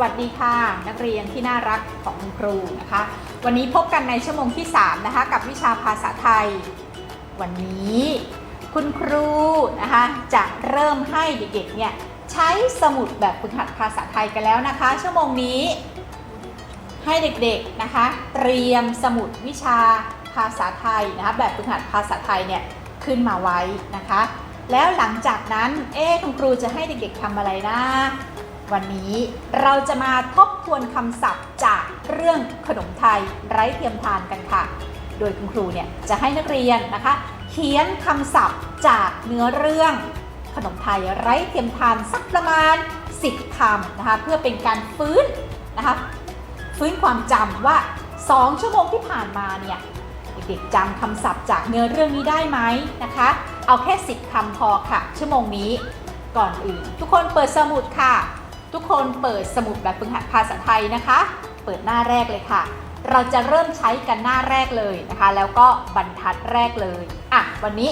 วัสดีค่ะ นักเรียนที่น่ารักของคุณครูนะคะ วันนี้พบกันในชั่วโมงที่ 3 นะคะ กับวิชาภาษาไทย วันนี้คุณครูนะคะจะเริ่มให้เด็กๆเนี่ยใช้สมุดแบบฝึกหัดภาษาไทยกันแล้วนะคะ ชั่วโมงนี้ ให้เด็กๆนะคะ เตรียมสมุดวิชาภาษาไทยนะคะแบบฝึกหัดภาษาไทยเนี่ยขึ้นมาไว้นะคะ แล้วหลังจากนั้นเอ๊คุณครูจะให้เด็กๆทำอะไรนะ วันนี้เราจะมาทบทวนคำศัพท์จากเรื่องขนมไทยไร้เทียมทานกันค่ะ โดยคุณครูเนี่ยจะให้นักเรียนนะคะ เขียนคำศัพท์จากเนื้อเรื่อง ขนมไทยไร้เทียมทานสักประมาณ 10คำนะคะเพื่อเป็นการฟื้นนะคะฟื้นความจำว่า 2 ชั่วโมงที่ผ่านมาเนี่ยเด็กๆจำคำศัพท์จากเนื้อเรื่องนี้ได้ไหมนะคะ เอาแค่ 10คำพอค่ะ ชั่วโมงนี้ก่อนอื่น ทุกคนเปิดสมุดค่ะ ทุกคนเปิดสมุดแบบฝึกหัดภาษาไทยนะคะ เปิดหน้าแรกเลยค่ะ เราจะเริ่มใช้กันหน้าแรกเลยนะคะ แล้วก็บรรทัดแรกเลยอะวันนี้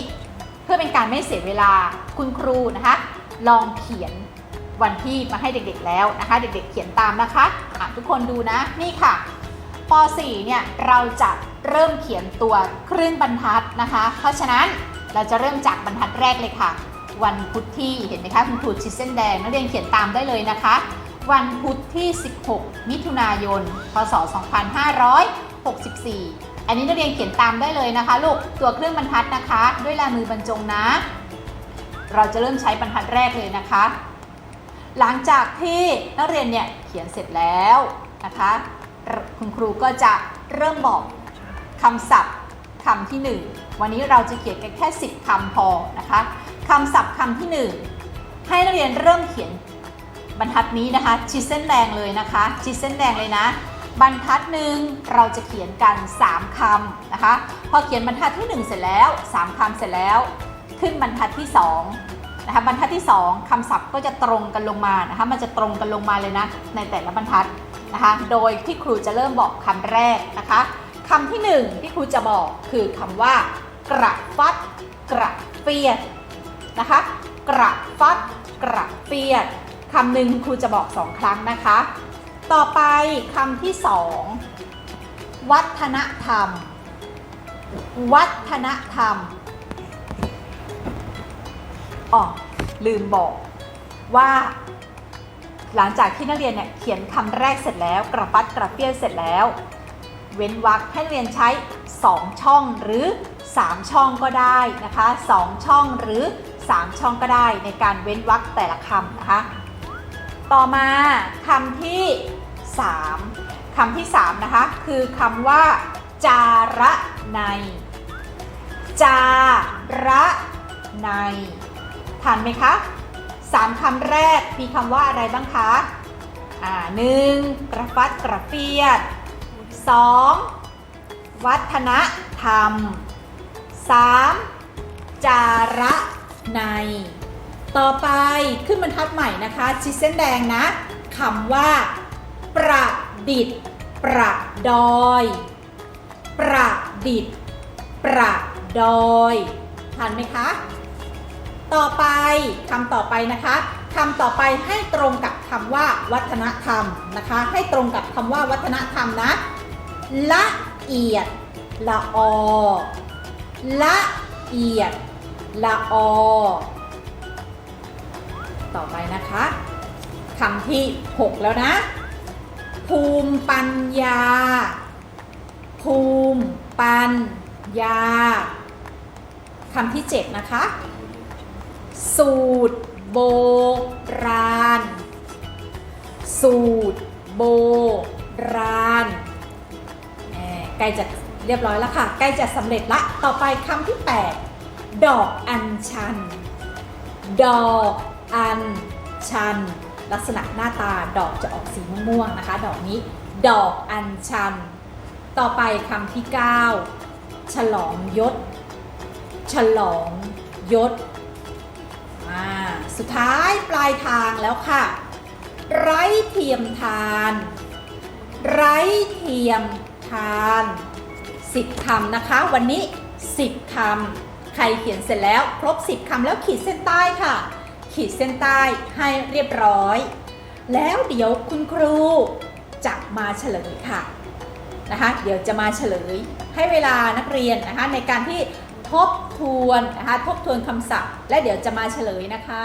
เพื่อเป็นการไม่เสียเวลาคุณครูนะคะ ลองเขียนวันที่มาให้เด็กๆแล้วนะคะ เด็กๆเขียนตามนะคะอะทุกคนดูนะนี่ค่ะป .4 เนี่ยเราจะเริ่มเขียนตัวครึ่งบรรทัดนะคะ เพราะฉะนั้นเราจะเริ่มจากบรรทัดแรกเลยค่ะ วันพุธที่เห็นไหมคะคุณครูชิดเส้นแดงนักเรียนเขียนตามได้เลยนะคะ วันพุธที่ 16 มิถุนายน พศ 2564 อันนี้นักเรียนเขียนตามได้เลยนะคะลูกตัวเครื่องบรรทัดนะคะ ด้วยลายมือบรรจงนะ เราจะเริ่มใช้บรรทัดแรกเลยนะคะ หลังจากที่นักเรียนเนี่ยเขียนเสร็จแล้วนะคะ คุณครูก็จะเริ่มบอกคำศัพท์คำที่ 1 วันนี้เราจะเขียนกันแค่ 10คำพอนะคะ คำศัพท์คำที่ 1 ให้นักเรียนเริ่มเขียนบรรทัดนี้นะคะชิดเส้นแดงเลยนะคะชิดเส้นแดงเลยนะ บรรทัดหนึ่งเราจะเขียนกัน 3คำนะคะ พอเขียนบรรทัดที่ 1 เสร็จแล้ว 3คำเสร็จแล้ว ขึ้นบรรทัดที่2นะคะบรรทัดที่ 2คำศัพท์ก็จะตรงกันลงมานะคะมันจะตรงกันลงมาเลยนะในแต่ละบรรทัดนะคะ โดยที่ครูจะเริ่มบอกคำแรกนะคะคำที่ 1 ที่ครูจะบอกคือคำว่ากระฟัดกระเฟียด นะคะ กระฟัด กระเฟียดคำหนึ่งครูจะบอกสองครั้งนะคะ ต่อไปคำที่สองวัฒนธรรม วัฒนธรรมอ๋อลืมบอกว่า หลังจากที่นักเรียนเนี่ยเขียนคำแรกเสร็จแล้ว กระปัดกระเปี้ยนเสร็จแล้ว เว้นวรรคให้นักเรียนใช้ 2 ช่องหรือ 3 ช่องก็ได้นะคะ 2 ช่องหรือ 3 ช่องก็ได้ในการเว้นวรรคแต่ละคำนะคะ ต่อมาคำที่ 3 คำที่ 3 นะคะ คือคำว่า จาระใน จาระในทันไหมคะสามคำแรกมีคำว่าอะไรบ้างคะ อ่าหนึ่งกระฟัดกระเฟียดสองวัฒนธรรมสามจาระ ใน ต่อไปขึ้นบรรทัดใหม่นะคะชิดเส้นแดงนะคำว่า ประดิษฐ์ ประดอย ประดิษฐ์ ประดอยทันไหมคะ ต่อไปคำต่อไปนะคะคำต่อไปให้ตรงกับคำว่าวัฒนธรรมนะคะ ให้ตรงกับคำว่าวัฒนธรรมนะ ละเอียด ละออละเอียด ละออ ต่อไปนะคะคำที่ 6 แล้วนะ ภูมิปัญญา ภูมิปัญญาคำที่ 7 นะคะ สูตรโบราณ สูตรโบราณใกล้จะเรียบร้อยแล้วค่ะ ใกล้จะสำเร็จละ ต่อไปคำที่ 8 ดอกอัญชัน ดอกอัญชัน ลักษณะหน้าตาดอกจะออกสีม่วงๆนะคะ ดอกนี้ ดอกอัญชัน ต่อไปคำที่ 9 ฉลองยศ ฉลองยศอ่าสุดท้ายปลายทางแล้วค่ะ ไร้เทียมทาน ไร้เทียมทานสิบคำนะคะ วันนี้10คำ ใครเขียนเสร็จแล้วครบ 10คำแล้วขีดเส้นใต้ค่ะ ขีดเส้นใต้ให้เรียบร้อย แล้วเดี๋ยวคุณครูจะมาเฉลยค่ะนะคะเดี๋ยวจะมาเฉลยให้เวลานักเรียนนะคะในการที่ทบทวนนะคะทบทวนคำศัพท์ และเดี๋ยวจะมาเฉลยนะคะ